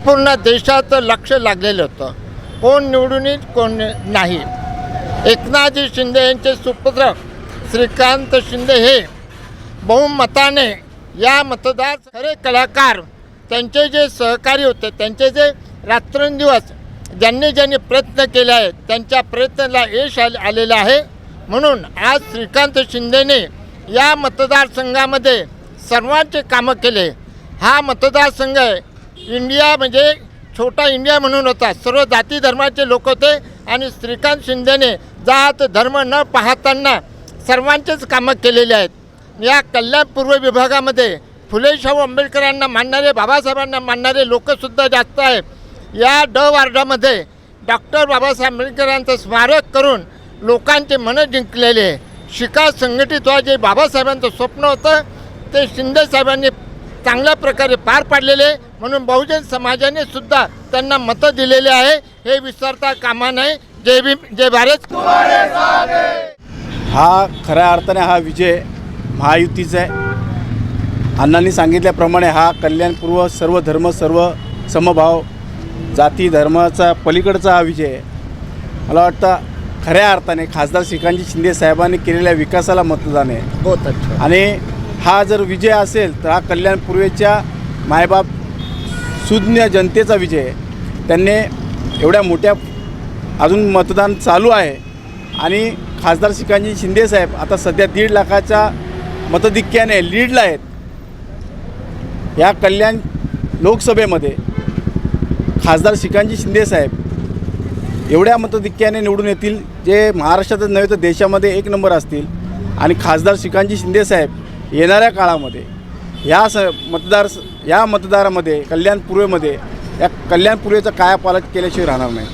पूर्ण देशात लक्ष लागलेलं होतं. कोण निवडून कोण नाही. एकनाथजी शिंदे यांचे सुपुत्र श्रीकांत शिंदे हे बहुमताने या मतदार खरे कलाकार त्यांचे जे सहकारी होते त्यांचे जे रात्रंदिवस ज्यांनी ज्यांनी प्रयत्न केले आहेत त्यांच्या प्रयत्नाला यश आले आलेलं आहे. म्हणून आज श्रीकांत शिंदेने या मतदारसंघामध्ये सर्वांचे कामं केले. हा मतदारसंघ इंडिया म्हणजे छोटा इंडिया म्हणून होता. सर्व जाती धर्माचे लोक होते आणि श्रीकांत शिंदेने जात धर्म न पाहताना सर्वांचेच कामं केलेले आहेत. या कल्याण पूर्व विभागामध्ये फुले शाहू आंबेडकरांना मानणारे बाबासाहेबांना मानणारे लोकसुद्धा जास्त आहेत. या ड वार्डामध्ये डॉक्टर बाबासाहेब आंबेडकरांचं स्मारक करून लोकांचे मनं जिंकलेले आहे. शिका संघटित व्हा जे बाबासाहेबांचं स्वप्न होतं. ते शिंदे साहेबांनी चांगल्या प्रकारे पार पाडलेले आहे. म्हणून बहुजन समाजाने सुद्धा त्यांना मतं दिलेले आहे. हे विसरता कामा नाही जय भीम जय भारत. हा खऱ्या अर्थाने हा विजय महायुतीचा आहे. अण्णांनी सांगितल्याप्रमाणे हा कल्याणपूर्व सर्व धर्म सर्व समभाव जाती धर्माचा पलीकडचा हा विजय आहे. मला वाटतं खऱ्या अर्थाने खासदार श्रीकांतजी शिंदे साहेबांनी केलेल्या विकासाला मतदान आहे. बहुत अच्छा. आणि हा जर विजय असेल तर हा कल्याण पूर्वेच्या मायबाप सुज्ञ जनतेचा विजय आहे. त्यांनी एवढ्या मोठ्या अजून मतदान चालू आहे. आणि खासदार श्रीकांतजी शिंदे साहेब आता सध्या दीड लाखाच्या मतधिक्याने लीडला आहेत. या कल्याण लोकसभेमध्ये खासदार श्रीकांतजी शिंदे साहेब एवढ्या मतधिक्याने निवडून येतील जे महाराष्ट्रातच नव्हे तर देशामध्ये एक नंबर असतील. आणि खासदार श्रीकांतजी शिंदे साहेब येणाऱ्या काळामध्ये या स मतदार या मतदारामध्ये कल्याण पूर्वेमध्ये या कल्याण पूर्वेचा कायापालट केल्याशिवाय राहणार नाही.